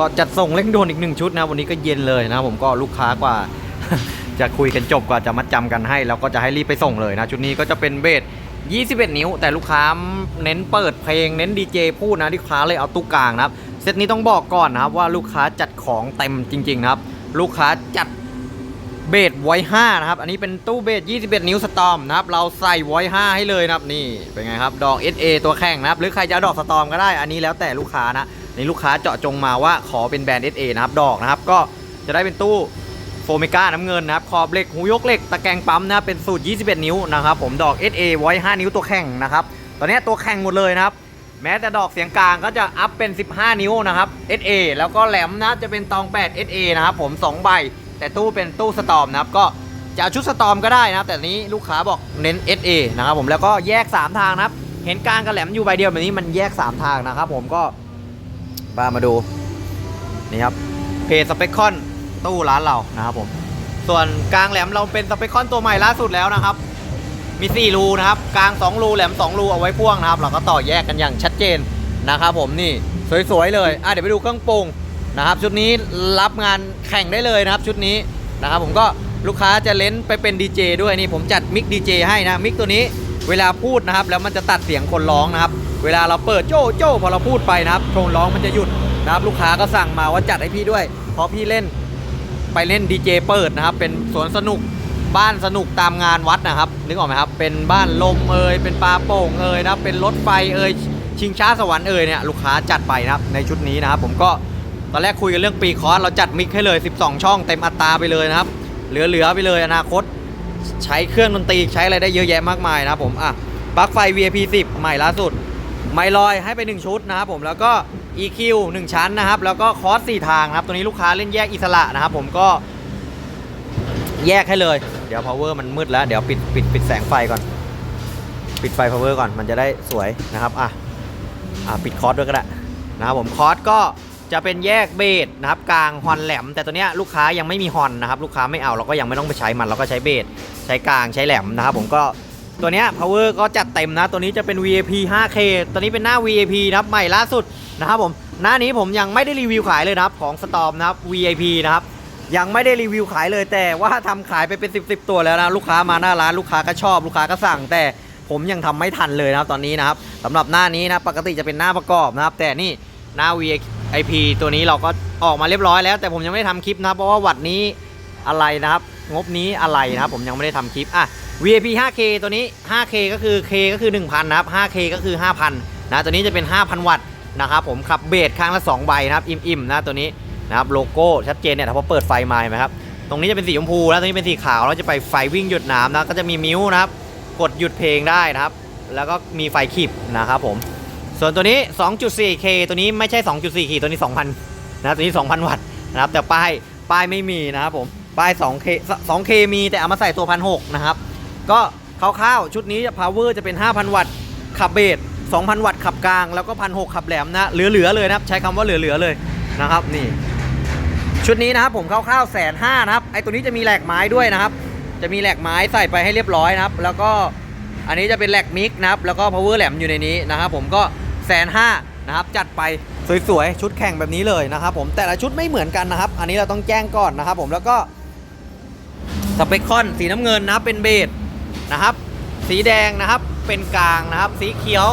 ก็จัดส่งเร่งด่วนอีกหนึ่งชุดนะวันนี้ก็เย็นเลยนะผมก็ลูกค้ากว่า จะคุยกันจบกว่าจะมัดจำกันให้ แล้วก็จะให้รีบไปส่งเลยนะ ชุดนี้ก็จะเป็นเบส21 นิ้ว แต่ลูกค้าเน้นเปิดเพลงเน้นดีเจพูดนะลูกค้าเลยเอาตู้กลางนะครับเซตนี้ต้องบอกก่อนนะครับว่าลูกค้าจัดของเต็มจริงๆนะครับลูกค้าจัดเบสไว้5นะครับ อันนี้เป็นตู้เบส21 นิ้วสตอมนะครับ เราใส่ไว้5ให้เลยนะครับ นี่เป็นไงครับ ดอก SA ตัวแข่งนะครับ หรือใครจะเอาดอกสตอมก็ได้ อันนี้แล้วแต่ลูกค้านะ นี่ลูกค้าเจาะจงมาว่าขอเป็นแบรนด์ SA นะครับดอกนะครับก็จะได้เป็นตู้โฟมิก้าน้ำเงินนะครับขอบเหล็กหูยกเหล็กตะแกรงปั๊มนะครับเป็นสูตร 21 นิ้วนะครับผมดอก SA ไว้5นิ้วตัวแข่งนะครับตอนนี้ตัวแข่งหมดเลยนะครับแม้แต่ดอกเสียงกลางก็จะอัพเป็น 15 นิ้วนะครับ SA แล้วก็แหลมนะจะเป็นตอง 8 SA นะครับผม 2 ใบ แต่ตู้เป็นตู้สตอมนะครับ ก็จะเอาชุดสตอมก็ได้นะครับ แต่นี้ลูกค้าบอกเน้น SA นะครับผม แล้วก็แยก 3 ทางนะครับ เห็นกลางกับแหลมอยู่ใบเดียวแบบนี้มันแยก 3 ทางนะครับผมก็ มามาดูนี่ครับเพจสเปคคอนตู้ร้านเรานะครับผมส่วนกลางแหลมเราเป็นสเปคคอนตัวใหม่ล่าสุดแล้วนะครับ มี 4 รูนะครับ กลาง 2 รูแหลม 2 รูเอาไว้พ่วงนะครับ เราก็ต่อแยกกันอย่างชัดเจนนะครับผมนี่สวยๆเลยอะเดี๋ยวไปดูเครื่องปรุงนะครับ ชุดนี้รับงานแข่งได้เลยนะครับชุดนี้นะครับผมก็ลูกค้าจะเล่นไปเป็นดีเจด้วยนี่ผมจัดมิกดีเจให้นะมิกตัวนี้เวลาพูดนะครับ แล้วมันจะตัดเสียงคนร้องนะครับ เวลาเราเปิดโจ้โจ้พอเราพูดไปนะครับโทนร้องมันจะหยุดนะครับลูกค้าก็สั่งมาว่าจัดให้พี่ด้วย เพราะพี่เล่นไปเล่นดีเจเปิดนะครับ เป็นสวนสนุกบ้านสนุกตามงานวัดนะครับนึกออกไหมครับ เป็นบ้านลมเอ่ยเป็นปลาโป่งเอ่ยนะเป็นรถไฟเอ่ยชิงช้าสวรรค์เอ่ยเนี่ยลูกค้าจัดไปนะครับในชุดนี้นะครับ ผมก็ตอนแรกคุยกันเรื่องปีคอร์สเราจัดมิกให้เลย 12 ช่องเต็มอัตราไปเลยนะครับ เหลือๆไปเลยอนาคต ใช้เครื่องดนตรีใช้อะไรได้เยอะแยะมากมายนะครับผมอะปลั๊กไฟ VIP 10 ใหม่ล่าสุด ไมลอยให้ไป1ชุดนะครับผมแล้วก็ EQ 1 ชั้นนะครับ แล้วก็คอร์ส4ทางนะครับ ตัวนี้ลูกค้าเล่นแยกอิสระนะครับ ผมก็แยกให้เลย เดี๋ยว power มันมืดแล้ว เดี๋ยวปิดปิดปิดแสงไฟก่อน ปิดไฟ power ก่อน มันจะได้สวยนะครับ อะ อะ ปิดคอร์สด้วยก็ได้นะครับผม คอร์สก็จะเป็นแยกเบสนะครับ กลางฮอนแหลม แต่ตัวเนี้ยลูกค้ายังไม่มีฮอนนะครับ ลูกค้าไม่เอาเราก็ยังไม่ต้องไปใช้มัน เราก็ใช้เบส ใช้กลาง ใช้แหลมนะครับ ผมก็ ตัวเนี้ย power ก็จัดเต็มนะ ตัวนี้จะเป็น VAP 5K ตัวนี้เป็นหน้า VAP นะครับใหม่ล่าสุดนะครับผม หน้านี้ผมยังไม่ได้รีวิวขายเลยนะครับของ Storm นะครับ VIP นะครับยังไม่ได้รีวิวขายเลยแต่ว่าทำขายไปเป็น 10บตัวแล้วนะลูกค้ามาหน้าร้านลูกค้าก็ชอบลูกค้าก็สั่ง แต่ผมยังทำไม่ทันเลยนะครับตอนนี้นะครับสำหรับหน้านี้นะปกติจะเป็นหน้าประกอบนะครับ แต่นี่หน้า VIP ตัวนี้เราก็ออกมาเรียบร้อยแล้ว แต่ผมยังไม่ได้ทำคลิปนะเพราะว่าวัดนี้อะไรนะครับ งบนี้อะไรนะครับผมยังไม่ได้ทำคลิปอะ VIP 5K ตัวนี้ 5K ก็คือ K ก็คือ 1,000 นะครับ 5K ก็คือ 5,000 นะตัวนี้จะเป็น 5,000 วัตต์นะครับผมขับเบสข้างละ 2 ใบนะครับ อิ่มๆนะตัวนี้นะครับโลโก้ชัดเจนเนี่ยถ้าพอเปิดไฟมาเห็นไหมครับ ตรงนี้จะเป็นสีชมพูแล้วตรงนี้เป็นสีขาวแล้วจะไปไฟวิ่งหยุดน้ำนะก็จะมีมิวนะครับ กดหยุดเพลงได้นะครับ แล้วก็มีไฟขีบนะครับผมส่วนตัวนี้ 2.4K ตัวนี้ไม่ใช่ 2.4K ตัวนี้ 2,000นะตัวนี้ 2,000 วัตต์นะครับแต่ป้ายป้ายไม่มีนะครับผมป้าย 2K 2K มีแต่เอามาใส่ตัว1,600นะครับ ก็คร่าวๆชุดนี้จะ power จะเป็น 5,000 วัตต์ขับเบส2,000 วัตต์ขับกลางแล้วก็1,600ขับแหลมนะเหลือๆเลยนะครับใช้คำว่าเหลือๆเลยนะครับนี่ชุดนี้นะครับผมคร่าวๆแสนห้านะครับไอตัวนี้จะมีแหลกไม้ด้วยนะครับ จะมีแหลกไม้ใส่ไปให้เรียบร้อยนะครับ แล้วก็อันนี้จะเป็นแหลกมิกนะครับแล้วก็ power แหลมอยู่ในนี้นะครับผมก็แสนห้านะครับจัดไปสวยๆชุดแข่งแบบนี้เลยนะครับผมแต่ละชุดไม่เหมือนกันนะครับ อันนี้เราต้องแจ้งก่อนนะครับผมแล้วก็สเปคคอนสีน้ำเงินนะเป็นเบส นะครับ สีแดงนะครับเป็นกลางนะครับ สีเขียว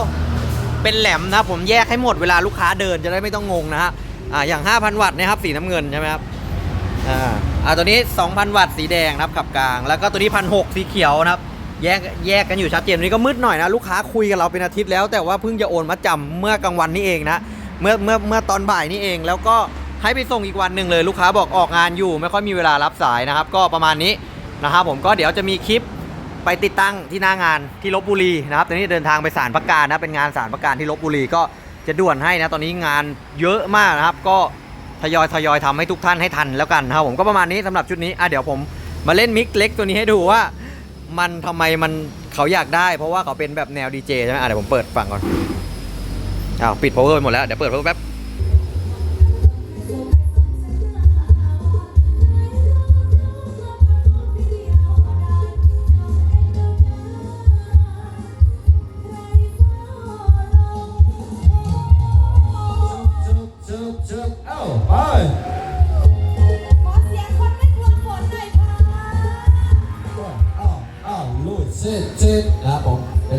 เป็นแหลมนะครับผมแยกให้หมดเวลาลูกค้าเดินจะได้ไม่ต้องงงนะฮะอ่าอย่าง 5,000 วัตต์นะครับสีน้ำเงินใช่ไหมครับอ่าอ่าตัวนี้ 2,000 วัตต์สีแดงนะครับขับกลาง แล้วก็ตัวนี้1,600สีเขียวนะครับแยกแยกกันอยู่ชัดเจนวันนี้ก็มืดหน่อยนะลูกค้าคุยกับเราเป็นอาทิตย์แล้วแต่ว่าเพิ่งจะโอนมาจำเมื่อกลางวันนี้เองนะเมื่อเมื่อเมื่อตอนบ่ายนี้เอง แล้วก็ให้ไปส่งอีกวันหนึ่งเลยลูกค้าบอกออกงานอยู่ ไม่ค่อยมีเวลารับสายนะครับ ก็ประมาณนี้นะครับผมก็เดี๋ยวจะมีคลิป ไปติดตั้งที่หน้างานที่ลบบุรีนะครับตอนนี้เดินทางไปสารประการนะเป็นงานสารประการที่ลบบุรีก็จะด่วนให้นะตอนนี้งานเยอะมากนะครับ ก็ทยอยทยอยทำให้ทุกท่านให้ทันแล้วกันนะครับผมก็ประมาณนี้สำหรับชุดนี้อะเดี๋ยวผมมาเล่นมิกเล็กตัวนี้ให้ดูว่า มันทำไมมันเขาอยากได้ เพราะว่าเขาเป็นแบบแนวดีเจใช่ไหมอะเดี๋ยวผมเปิดฟังก่อนอ้าวปิด power ไปหมดแล้วเดี๋ยวเปิด power แป๊บ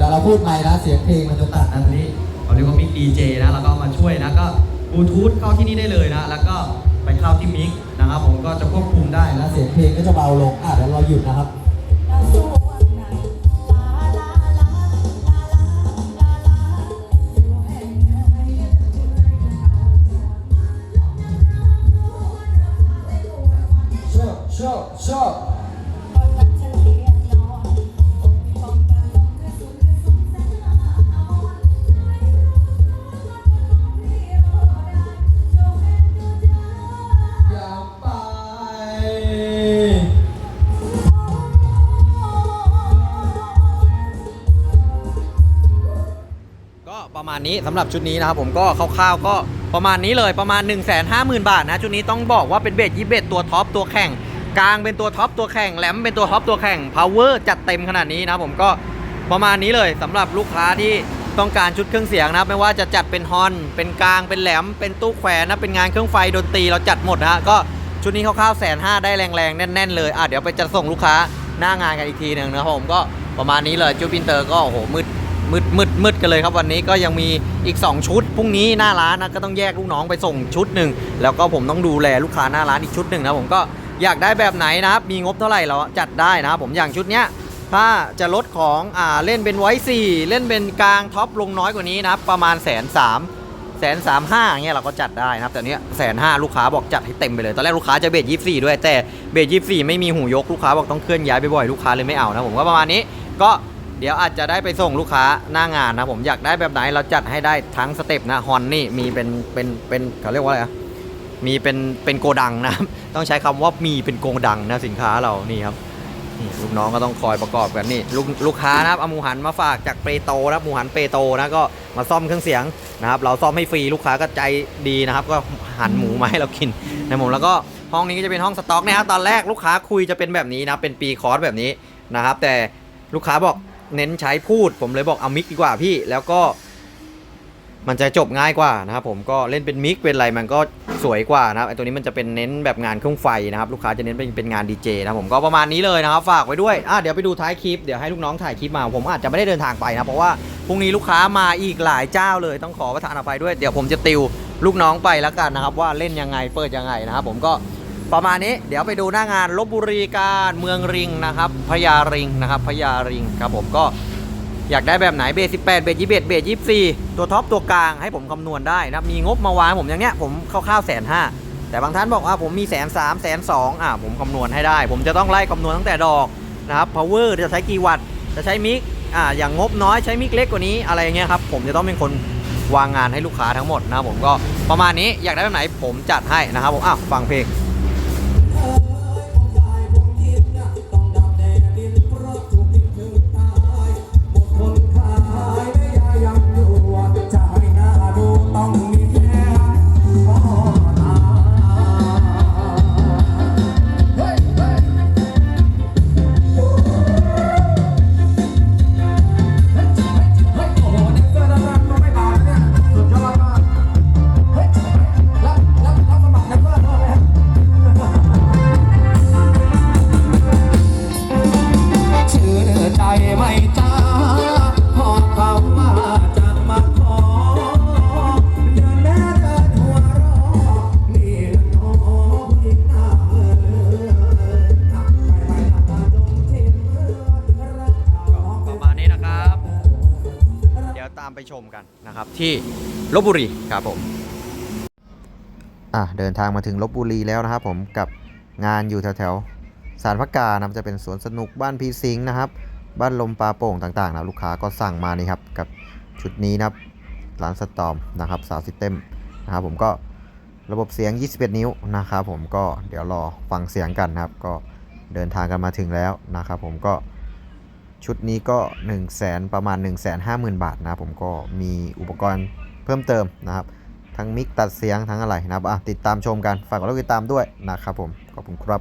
ลาเราพูดไม่นะเสียงเพลงมันจะตัดอันนี้เขาเรียกว่ามิกดีเจนะแล้วก็มาช่วยนะก็บลูทูธเข้าที่นี่ได้เลยนะแล้วก็ไปเข้าที่มิกนะครับผมก็จะควบคุมได้นะนะเสียงเพลงก็จะเบาลงอะเดี๋ยวเราหยุดนะครับเราสู้วัน ณนี้สำหรับชุดนี้นะครับผมก็คร่าวๆก็ประมาณนี้เลยประมาณ 1 5 0 0 0 0 บาทนะชุดนี้ต้องบอกว่าเป็นเบสยี่เบสตัวท็อปตัวแข่ง กลางเป็นตัวท็อปตัวแข่งแหลมเป็นตัวท็อปตัวแข่ง power จัดเต็มขนาดนี้นะผมก็ประมาณนี้เลยสำหรับลูกค้าที่ต้องการชุดเครื่องเสียงนะไม่ว่าจะจัดเป็นฮอนเป็นกลางเป็นแหลม เป็นตู้แขวนนะเป็นงานเครื่องไฟดนตรีเราจัดหมดนะก็ชุดนี้คร่าวๆแสนห้าได้แรงๆ แน่น ๆ เลยอะเดี๋ยวไปจะส่งลูกค้าหน้างานกันอีกทีหนึ่งนะผมก็ประมาณนี้เลยจูปินเตอร์ก็โอ้โหมืด มืดมืดมืดกันเลยครับวันนี้ก็ยังมีอีก 2 ชุดพรุ่งนี้หน้าร้านนะก็ต้องแยกลูกน้องไปส่งชุดหนึ่งแล้วก็ผมต้องดูแลลูกค้าหน้าร้านอีกชุดหนึ่งนะผมก็อยากได้แบบไหนนะครับมีงบเท่าไหร่เราจัดได้นะครับผมอย่างชุดเนี้ยถ้าจะลดของอ่าเล่นเป็นไว้สี่เล่นเป็นกลางท็อปลงน้อยกว่านี้นะครับประมาณแสนสามแสนสามห้าเงี้ยเราก็จัดได้นะครับแต่เนี้ยแสนห้าลูกค้าบอกจัดให้เต็มไปเลย ตอนแรกลูกค้าจะเบรยี่สี่ด้วยแต่เบรยี่สี่ไม่มีหูยกลูกค้าบอกต้องเคลื่อนย้ายไปบ่อยลูกค้าเลยไม่เอานะผมก็ประมาณนี้ก็ เดี๋ยวอาจจะได้ไปส่งลูกค้าหน้างานนะผมอยากได้แบบไหนเราจัดให้ได้ทั้งสเต็ปนะฮอนนี่มีเป็นเป็นเป็นเขาเรียกว่าอะไรอะมีเป็นเป็นโกดังนะต้องใช้คำว่ามีเป็นโกดังนะสินค้าเรานี่ครับนี่ลูกน้องก็ต้องคอยประกอบกันนี่ลูกลูกค้านะครับเอาหมูหันมาฝากจากเปโตนะครับหมูหันเปโตนะก็มาซ่อมเครื่องเสียงนะครับเราซ่อมให้ฟรีลูกค้าก็ใจดีนะครับ ก็หันหมูมาให้เรากินนะผมแล้วก็ห้องนี้ก็จะเป็นห้องสต็อกนะครับตอนแรกลูกค้าคุยจะเป็นแบบนี้นะเป็นปีคอร์สแบบนี้นะครับแต่ลูกค้าบอก เน้นใช้พูด ผมเลยบอกเอามิกดีกว่าพี่ แล้วก็ มันจะจบง่ายกว่านะครับผมก็เล่นเป็นมิกเป็นอะไรมันก็สวยกว่านะครับไอตัวนี้มันจะเป็นเน้นแบบงานเครื่องไฟนะครับลูกค้าจะเน้นเป็นเป็นงานดีเจนะผมก็ประมาณนี้เลยนะครับฝากไว้ด้วยอะเดี๋ยวไปดูท้ายคลิปเดี๋ยวให้ลูกน้องถ่ายคลิปมา ผมอาจจะไม่ได้เดินทางไปนะเพราะว่าพรุ่งนี้ลูกค้ามาอีกหลายเจ้าเลยต้องขอประทานอภัยด้วยเดี๋ยวผมจะติวลูกน้องไปแล้วกันนะครับว่าเล่นยังไงเปิดยังไงนะครับผมก็ ประมาณนี้เดี๋ยวไปดูหน้างานลบบุรีการเมืองริงนะครับพญาริงนะครับพญาริงครับผมก็อยากได้แบบไหนเบส18เบส21เบส24ตัวท็อปตัวกลางให้ผมคำนวณได้นะมีงบมาวางผมอย่างเนี้ยผมคร่าวๆแสนห้าแต่บางท่านบอกว่าผมมีแสนสามแสนสองอะผมคำนวณให้ได้ ผมจะต้องไล่คำนวณตั้งแต่ดอกนะครับ power จะใช้กี่วัตต์จะใช้มิกอ่าอย่างงบน้อยใช้มิกเล็กกว่านี้อะไรเงี้ยครับผมจะต้องเป็นคนวางงานให้ลูกค้าทั้งหมดนะผมก็ประมาณนี้อยากได้แบบไหนผมจัดให้นะครับผมอ้าวฟังเพลง กันนะครับ ที่ลบบุรีครับผมอะเดินทางมาถึงลบบุรีแล้วนะครับผมกับงานอยู่แถวๆสารพักกานะจะเป็นสวนสนุกบ้านพีซิงนะครับ บ้านลมปลาโป่งต่างๆนะลูกค้าก็สั่งมานี่ครับกับชุดนี้นะครับร้านสตอมนะครับสาวซิสเต็มนะครับผมก็ระบบเสียง 21 นิ้วนะครับผมก็เดี๋ยวรอฟังเสียงกันนะครับ ก็เดินทางกันมาถึงแล้วนะครับผมก็ ชุดนี้ก็ 1 0 0 0 0แสนประมาณ 1 5 0 0 0 0 บาทนะผมก็มีอุปกรณ์เพิ่มเติมนะครับ ทั้งมิกตัดเสียงทั้งอะไรนะครับติดตามชมกัน ฝากกดไลค์ติดตามด้วยนะครับผม ขอบคุณครับ